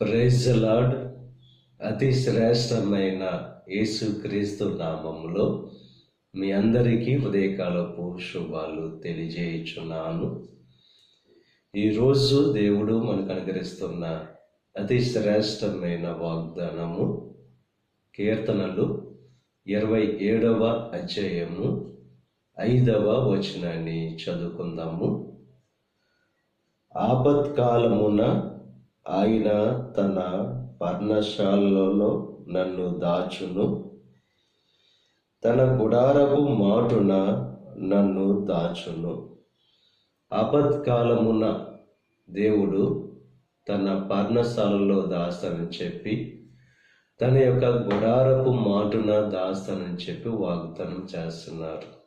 Praise lord అతి శ్రేష్టమైన యేసుక్రీస్తు నామంలో మీ అందరికీ ఉదయకాలపు శుభాలు తెలియజేయుచున్నాను. ఈరోజు దేవుడు మనకు అనుగ్రహిస్తున్న అతి శ్రేష్టమైన వాగ్దానము కీర్తనలు ఇరవై ఏడవ అధ్యాయము ఐదవ వచనాన్ని చదువుకుందాము. ఆపత్కాలమున ఆయన తన పర్ణశాలలో నన్ను దాచును. తన గుడారపు మాటున నన్ను దాచును. అబత్కాలమున దేవుడు తన పర్ణశాలలో దాస్తానని చెప్పి తన యొక్క గుడారపు మాటున దాస్తానని చెప్పి వాగ్దానం చేస్తున్నారు.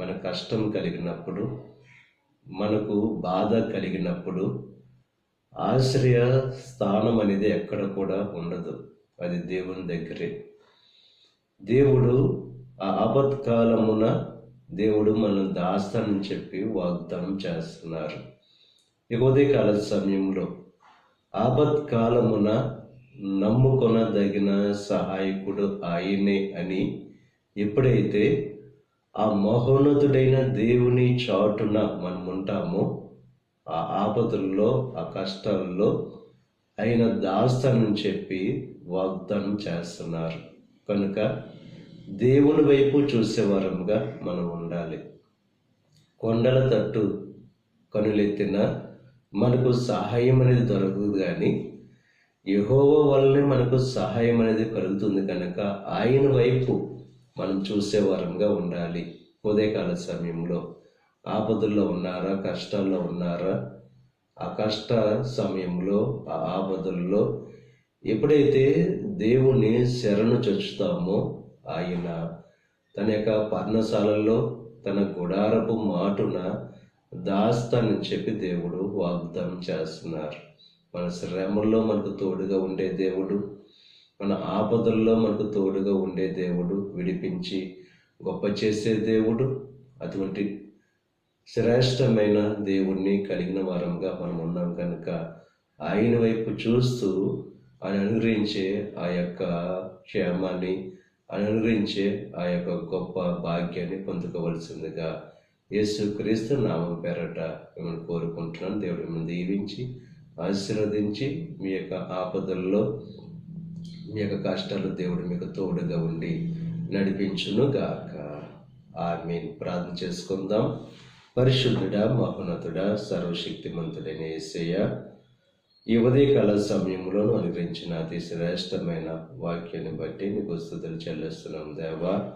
మన కష్టం కలిగినప్పుడు మనకు బాధ కలిగినప్పుడు ఆశ్రయ స్థానం అనేది ఎక్కడ కూడా ఉండదు. అది దేవుని దగ్గరే. దేవుడు ఆ ఆపత్కాలమున దేవుడు మనం దాస్తానని చెప్పి వాగ్దానం చేస్తున్నారు. ఈ ఉదయకాల సమయంలో ఆపత్కాలమున నమ్ముకొనదగిన సహాయకుడు ఆయనే అని ఎప్పుడైతే ఆ మహోన్నతుడైన దేవుని చాటున మనం ఉంటామో ఆ ఆపదల్లో ఆ కష్టాల్లో ఆయన దాస్తానని చెప్పి వాగ్దానం చేస్తున్నారు. కనుక దేవుని వైపు చూసేవారంగా మనం ఉండాలి. కొండల తట్టు కనులెత్తిన మనకు సహాయం అనేది దొరకదు కానీ యహోవ వల్లనే మనకు సహాయం అనేది కలుగుతుంది కనుక ఆయన వైపు మనం చూసేవారంగా ఉండాలి. ఉదయకాల సమయంలో ఆపదల్లో ఉన్నారా? కష్టాల్లో ఉన్నారా? ఆ కష్ట సమయంలో ఆ ఆపదల్లో ఎప్పుడైతే దేవుని శరణు చొచ్చుతామో ఆయన తన యొక్క పర్ణశాలల్లో తన గుడారపు మాటున దాస్తానని చెప్పి దేవుడు వాగ్దానం చేస్తున్నారు. మన శ్రమల్లో మనకు తోడుగా ఉండే దేవుడు మన ఆపదల్లో మనకు తోడుగా ఉండే దేవుడు విడిపించి గొప్ప చేసే దేవుడు అటువంటి శ్రేష్టమైన దేవుణ్ణి కలిగిన వారంగా మనం ఉన్నాం కనుక ఆయన వైపు చూస్తూ ఆయన అనుగ్రహించే ఆ యొక్క క్షేమాన్ని ఆయన అనుగ్రహించే ఆ యొక్క గొప్ప భాగ్యాన్ని పొందుకోవలసిందిగా యేసుక్రీస్తు నామం పేరట మిమ్మల్ని కోరుకుంటున్నాను దేవుడు మిమ్మల్ని దీవించి ఆశీర్వదించి మీ యొక్క ఆపదల్లో మీ యొక్క కష్టాలు దేవుడు మీకు తోడుగా ఉండి నడిపించును గాక ఆమె ప్రార్థన చేసుకుందాం. పరిశుద్ధుడా మహోన్నతుడా సర్వశక్తిమంతుడైన యేసయ్య ఈ ఉదయకాల సమయంలో అనుగ్రహించిన అతి శ్రేష్టమైన వాక్యాన్ని బట్టి నీకు స్థుతులు చెల్లిస్తున్నాం దేవా.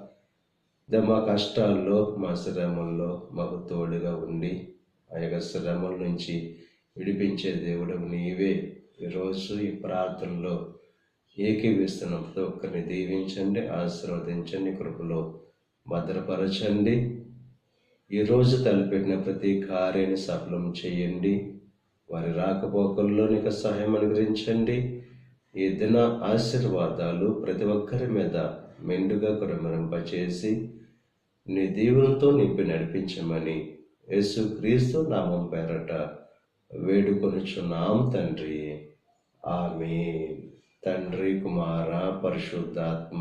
దే మా కష్టాల్లో మా శ్రమంలో మాకు తోడుగా ఉండి ఆ యొక్క శ్రమల నుంచి విడిపించే దేవుడు నీవే. ఈరోజు ఈ ప్రార్థనలో ఏకీవిస్తున్న ప్రతి ఒక్కరిని దీవించండి ఆశీర్వదించండి కృపలో భద్రపరచండి. ఈరోజు తలపెట్టిన ప్రతి కార్యాన్ని సఫలం చేయండి. వారి రాకపోకల్లో నీకు సహాయం అనుగ్రహించండి. ఈ దిన ఆశీర్వాదాలు ప్రతి ఒక్కరి మీద మెండుగా కురమరింపచేసి నీ దీవులతో నింపి నడిపించమని యేసు క్రీస్తు నామం పేరట వేడుకొనుచున్నాం తండ్రి. ఆమె తండ్రి కుమార పరిశుద్ధాత్మ